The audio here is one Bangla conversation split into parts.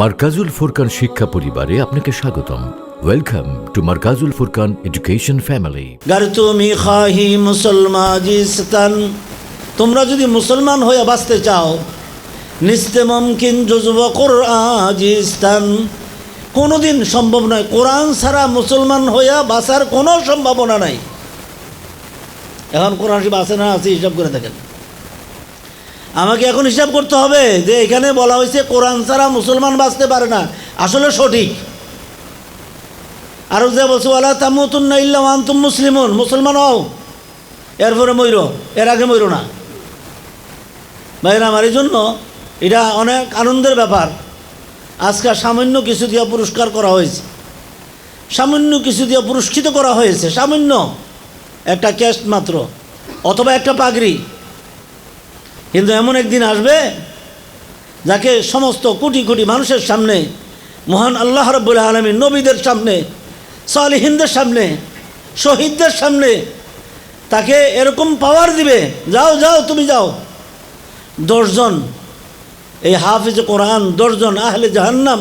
মার্কাজুল ফুরকান শিক্ষা পরিবারে আপনাকে স্বাগতম। Welcome to Markazul Furqan education family গার তুমি খাহি মুসলমাজিস্তান তোমরা যদি মুসলমান হয়ে বাঁচতে চাও, নিস্তে মমকিন জজব কোরআজিস্তান কোনোদিন সম্ভব নয়, কোরআন ছাড়া মুসলমান হইয়া বাঁচার কোনো সম্ভাবনা নাই। এখন কোরআন শরীফ আছে না আছে হিসাব করে দেখেন। আমাকে এখন হিসাব করতে হবে যে এখানে বলা হয়েছে কোরআন ছাড়া মুসলমান বাঁচতে পারে না। আসলে সঠিক। আরও যে বলছে ওলা তামুতুন্না ইল্লা আন্তুম মুসলিমুন মুসলমান হও। এরপরে ময়ূর এর আগে ময়ূর না। ভাইরা, আমার এই জন্য এটা অনেক আনন্দের ব্যাপার। আজকে সামান্য কিছু দিয়ে পুরস্কার করা হয়েছে। সামান্য কিছু দিয়ে পুরস্কৃত করা হয়েছে। সামান্য। একটা ক্যাশ মাত্র। অথবা একটা পাগড়ি। কিন্তু এমন একদিন আসবে যাকে সমস্ত কোটি কোটি মানুষের সামনে, মহান আল্লাহ রব্বুল আলমী নবীদের সামনে, সালিহিনদের সামনে, শহীদদের সামনে তাকে এরকম পাওয়ার দিবে, যাও যাও, তুমি যাও। দশজন, এই হাফিজ কোরআন, দশজন আহলে জাহান্নাম,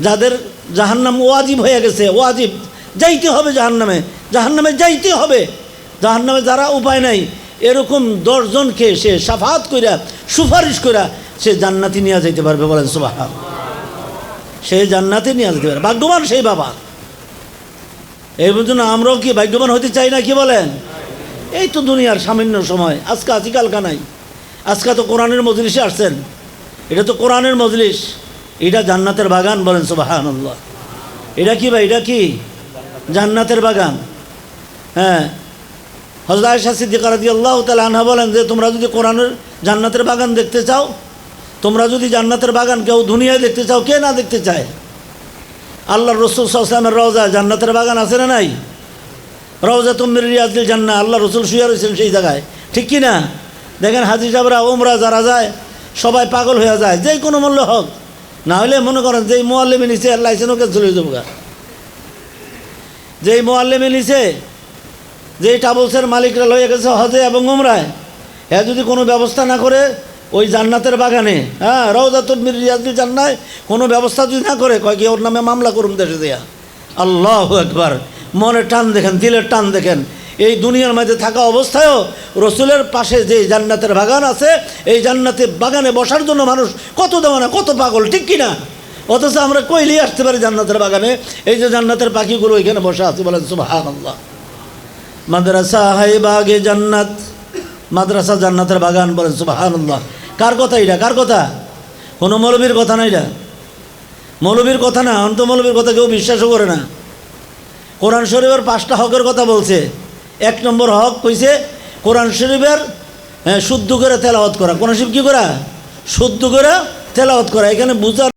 যাদের জাহান্নাম ওয়াজিব হয়ে গেছে, ওয়াজিব, যাইতে হবে জাহান্নামে জাহান্নামে যাইতে হবে। জাহান্নামে যারা উপায় নাই এরকম দশজনকে সে সাফাত কইরা, সুপারিশ কইরা সে জান্নাতি নিয়ে যাইতে পারবে বলেন সুবাহ সে জান্নাতে নিয়ে যেতে পারে ভাগ্যবান সেই বাবা। এই জন্য আমরাও কি ভাগ্যবান হতে চাই না, কি বলেন? এই তো দুনিয়ার সামান্য সময়। আজকে আছি, কালকা নাই। আজকে তো কোরআনের মজলিসে আসছেন। এটা তো কোরআনের মজলিস। এটা জান্নাতের বাগান বলেন সুবাহান আল্লাহ এটা কি ভাই, এটা কি? জান্নাতের বাগান। হ্যাঁ হজরত আয়সা সিদ্দিকা রাদি আল্লাহ আনহা বলেন যে, তোমরা যদি কোরআনের জান্নাতের বাগান দেখতে চাও, তোমরা যদি জান্নাতের বাগান কেউ দুনিয়ায় দেখতে চাও, কে না দেখতে চায়? আল্লাহ রসুল সাল্লামের রওজা, জান্নাতের বাগান আছে না নাই? রওজা তুমির রিয়াজুল জান্না আল্লাহ রসুল শুয়ে রয়েছেন সেই জায়গায়। ঠিক কি না? দেখেন হাজি সাহেবরা, ওমরা যারা যায়, সবাই পাগল হয়ে যায় যেই কোনো মূল্য হোক। না হলে মনে করেন যেই মোয়াল্লেমে নিছে লাইসেন্স ওকে চলে যাব যেই মোয়াল্লেমে নিছে যেই ট্রাভেলসের মালিকরা লয়ে গেছে হজে এবং উমরায় হ্যাঁ যদি কোনো ব্যবস্থা না করে, ওই জান্নাতের বাগানে হ্যাঁ রওজাতুল মির রিয়াজুল জান্নায় কোনো ব্যবস্থা যদি না করে, কয় কি ওর নামে মামলা করুন দেশে দেয়া? আল্লাহ একবার মনে টান দেখেন, দিলের টান দেখেন। এই দুনিয়ার মধ্যে থাকা অবস্থায়ও রসুলের পাশে যে জান্নাতের বাগান আছে, এই জান্নাতের বাগানে বসার জন্য মানুষ কত দেওয়ানা, কত পাগল, ঠিক কিনা? অথচ আমরা কইলেই আসতে পারি জান্নাতের বাগানে। এই যে জান্নাতের পাখিগুলো এখানে বসে আছে, বলেন সুবাহান আল্লাহ মাদ্রাসা হাই বাগে জান্নাত। মাদ্রাসা জান্নাতের বাগান বলেন আল্লাহ কার কথা এটা কার কথা? কোনো মৌলবীর কথা না এটা মৌলবীর কথা না অন্ত মৌলবীর কথা কেউ বিশ্বাসও করে না। কোরআন শরীফের পাঁচটা হকের কথা বলছে। এক নম্বর হক কইছে, কোরআন শরীফের শুদ্ধ করে তেলাওয়াত করা। কোরআন শরীফ কী করা? শুদ্ধ করে তেলাওয়াত করা। এখানে বুঝার